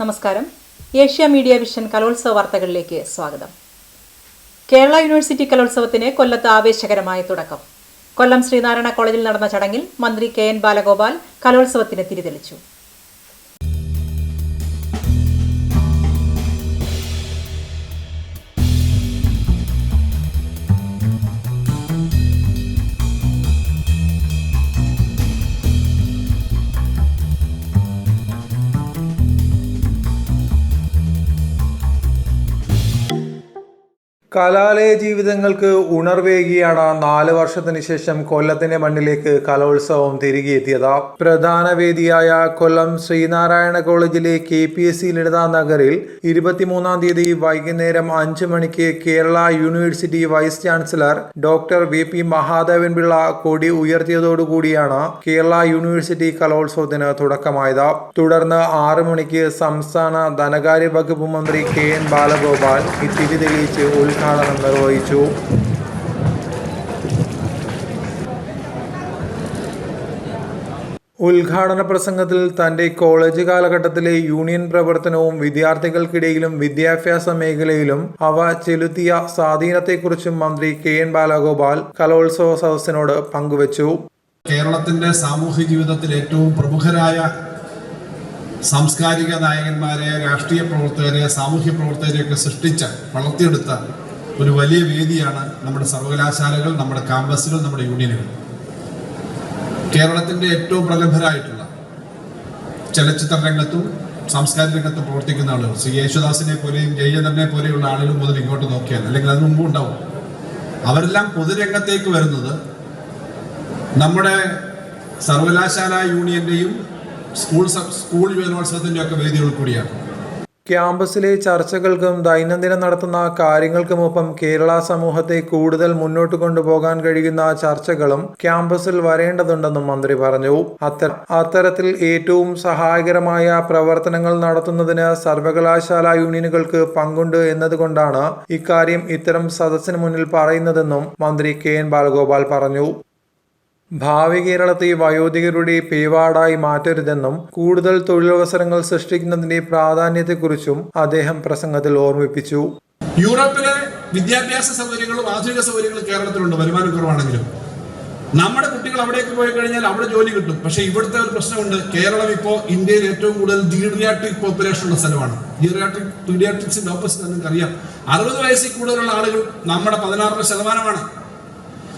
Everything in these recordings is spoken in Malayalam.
നമസ്കാരം. ഏഷ്യ മീഡിയ വിഷൻ കലോത്സവ വാർത്തകളിലേക്ക് സ്വാഗതം. കേരള യൂണിവേഴ്സിറ്റി കലോത്സവത്തിന് കൊല്ലത്ത് ആവേശകരമായ തുടക്കം. കൊല്ലം ശ്രീനാരായണ കോളേജിൽ നടന്ന ചടങ്ങിൽ മന്ത്രി കെ എൻ ബാലഗോപാൽ കലോത്സവത്തിന് തിരിതെളിച്ചു. കലാലയ ജീവിതങ്ങൾക്ക് ഉണർവേകിയാണ് നാല് വർഷത്തിന് ശേഷം കൊല്ലത്തിന്റെ മണ്ണിലേക്ക് കലോത്സവം തിരികെ എത്തിയത്. പ്രധാന വേദിയായ കൊല്ലം ശ്രീനാരായണ കോളേജിലെ K P S C Lalitha നഗറിൽ ഇരുപത്തിമൂന്നാം തീയതി വൈകുന്നേരം അഞ്ച് മണിക്ക് Kerala university vice chancellor doctor V P Mahadevan Pillai കൊടി ഉയർത്തിയതോടുകൂടിയാണ് കേരള യൂണിവേഴ്സിറ്റി കലോത്സവത്തിന് തുടക്കമായത്. തുടർന്ന് ആറു മണിക്ക് സംസ്ഥാന ധനകാര്യ വകുപ്പ് മന്ത്രി കെ എൻ ബാലഗോപാൽ തിരി തെളിയിച്ച് നിർവഹിച്ചു ഉദ്ഘാടന പ്രസംഗത്തിൽ തന്റെ കോളേജ് കാലഘട്ടത്തിലെ യൂണിയൻ പ്രവർത്തനവും വിദ്യാർത്ഥികൾക്കിടയിലും വിദ്യാഭ്യാസ മേഖലയിലും അവ ചെലുത്തിയ സ്വാധീനത്തെക്കുറിച്ചും മന്ത്രി കെ എൻ ബാലഗോപാൽ കലോത്സവ സദസ്സിനോട് പങ്കുവച്ചു. കേരളത്തിന്റെ സാമൂഹ്യ ജീവിതത്തിൽ ഏറ്റവും പ്രമുഖരായ സാംസ്കാരിക നായകന്മാരെ രാഷ്ട്രീയ പ്രവർത്തകരെ സാമൂഹ്യ പ്രവർത്തകരെയൊക്കെ സൃഷ്ടിച്ച വളർത്തിയെടുത്ത ഒരു വലിയ വേദിയാണ് നമ്മുടെ സർവകലാശാലകൾ നമ്മുടെ ക്യാമ്പസുകൾ നമ്മുടെ യൂണിയനുകൾ. കേരളത്തിന്റെ ഏറ്റവും പ്രഗത്ഭരായിട്ടുള്ള ചലച്ചിത്ര രംഗത്തും സാംസ്കാരിക രംഗത്തും പ്രവർത്തിക്കുന്ന ആളുകൾ. ശ്രീ യേശുദാസിനെ പോലെയും ജയചന്ദ്രനെ പോലെയുള്ള ആളുകൾ മുതൽ ഇങ്ങോട്ട് നോക്കിയാൽ അല്ലെങ്കിൽ അതിന് മുമ്പ് ഉണ്ടാവും. അവരെല്ലാം പൊതുരംഗത്തേക്ക് വരുന്നത് നമ്മുടെ സർവകലാശാല യൂണിയന്റെയും സ്കൂൾ സ്കൂൾ യുവജനോത്സവത്തിന്റെ ഒക്കെ വേദികൾ കൂടിയാണ്. ക്യാമ്പസിലെ ചർച്ചകൾക്കും ദൈനംദിനം നടത്തുന്ന കാര്യങ്ങൾക്കുമൊപ്പം കേരള സമൂഹത്തെ കൂടുതൽ മുന്നോട്ട് കൊണ്ടുപോകാൻ കഴിയുന്ന ചർച്ചകളും ക്യാമ്പസിൽ വരേണ്ടതുണ്ടെന്നും മന്ത്രി പറഞ്ഞു. അത്ത- അത്തരത്തിൽ ഏറ്റവും സഹായകരമായ പ്രവർത്തനങ്ങൾ നടത്തുന്നതിന് സർവകലാശാല യൂണിയനുകൾക്ക് പങ്കുണ്ട് എന്നതുകൊണ്ടാണ് ഇക്കാര്യം ഇത്തരം സദസ്സിന് മുന്നിൽ പറയുന്നതെന്നും മന്ത്രി കെ എൻ ബാലഗോപാൽ പറഞ്ഞു. ഭാവി കേരളത്തെ വയോധികരുടെ പേവാടായി മാറ്റരുതെന്നും കൂടുതൽ തൊഴിലവസരങ്ങൾ സൃഷ്ടിക്കുന്നതിന്റെ പ്രാധാന്യത്തെക്കുറിച്ചും അദ്ദേഹം പ്രസംഗത്തിൽ ഓർമ്മിപ്പിച്ചു. യൂറോപ്പിലെ വിദ്യാഭ്യാസ സൗകര്യങ്ങളും ആധുനിക സൗകര്യങ്ങളും കേരളത്തിലുണ്ട് വരുമാനം കുറവാണെങ്കിലും. നമ്മുടെ കുട്ടികൾ അവിടേക്ക് പോയി കഴിഞ്ഞാൽ അവിടെ ജോലി കിട്ടും. പക്ഷേ ഇവിടുത്തെ ഒരു പ്രശ്നമുണ്ട് കേരളം ഇപ്പോൾ ഇന്ത്യയിൽ ഏറ്റവും കൂടുതൽ ഡീഡിയാട്രിക് പോപ്പുലേഷൻ ഉള്ള സ്ഥലമാണ്. ജീഡിയാട്രിക് പീഡിയാട്രിക്സിന്റെ ഓപ്പോസിറ്റ് നിങ്ങൾക്ക് അറിയാം അറുപത് വയസ്സിൽ കൂടുതലുള്ള ആളുകൾ നമ്മുടെ പതിനാറര ശതമാനമാണ്.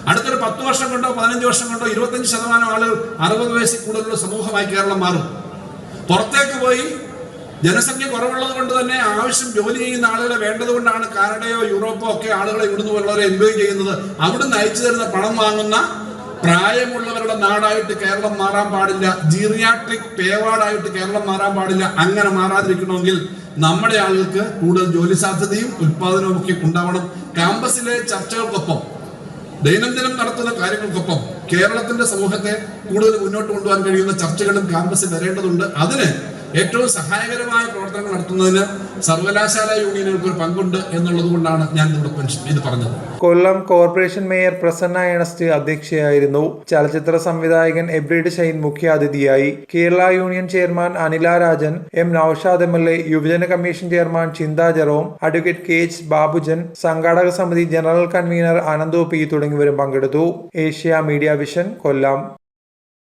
അടുത്തൊരു പത്ത് വർഷം കൊണ്ടോ പതിനഞ്ച് വർഷം കൊണ്ടോ ഇരുപത്തഞ്ച് ശതമാനം ആളുകൾ അറുപത് വയസ്സിൽ കൂടുതലുള്ള സമൂഹമായി കേരളം മാറും. പുറത്തേക്ക് പോയി ജനസംഖ്യ കുറവുള്ളത് കൊണ്ട് തന്നെ ആവശ്യം ജോലി ചെയ്യുന്ന ആളുകളെ വേണ്ടതുകൊണ്ടാണ് കാനഡയോ യൂറോപ്പോ ഒക്കെ ആളുകളെ ഇവിടുന്ന് ഉള്ളവരെ എൻജോയ് ചെയ്യുന്നത്. അവിടുന്ന് അയച്ചു തരുന്ന പണം വാങ്ങുന്ന പ്രായമുള്ളവരുടെ നാടായിട്ട് കേരളം മാറാൻ പാടില്ല. ജീറിയാട്രിക് പേവാടായിട്ട് കേരളം മാറാൻ പാടില്ല. അങ്ങനെ മാറാതിരിക്കണമെങ്കിൽ നമ്മുടെ ആളുകൾക്ക് കൂടുതൽ ജോലി സാധ്യതയും ഉത്പാദനവും ഒക്കെ ഉണ്ടാവണം. ക്യാമ്പസിലെ ചർച്ചകൾക്കൊപ്പം ദൈനംദിനം നടത്തുന്ന കാര്യങ്ങൾക്കൊപ്പം കേരളത്തിന്റെ സമൂഹത്തെ കൂടുതൽ മുന്നോട്ട് കൊണ്ടുപോകാൻ കഴിയുന്ന ചർച്ചകളും ക്യാമ്പസിൽ വരേണ്ടതുണ്ട്. അതിന് ഏറ്റവും സഹായകരമായ പ്രവർത്തനങ്ങൾ നടത്തുന്നതിന് സർവകലാശാല യൂണിയനുകൾക്ക് ഒരു പങ്കുണ്ട് എന്നുള്ളത് കൊണ്ടാണ് ഞാൻ ഇവിടെ ഇത് പറഞ്ഞത്. കൊല്ലം കോർപ്പറേഷൻ മേയർ പ്രസന്ന ഏണസ്റ്റ് അധ്യക്ഷയായിരുന്നു. ചലച്ചിത്ര സംവിധായകൻ എബ്രിഡ് ഷൈൻ മുഖ്യാതിഥിയായി. Kerala union chairman Anila Rajan M Naushad M L A യുവജന commission chairman Chintha Jerome advocate K H Babujan സംഘാടക സമിതി ജനറൽ കൺവീനർ അനന്തു പി തുടങ്ങിയവരും പങ്കെടുത്തു. Asia media vision Kollam.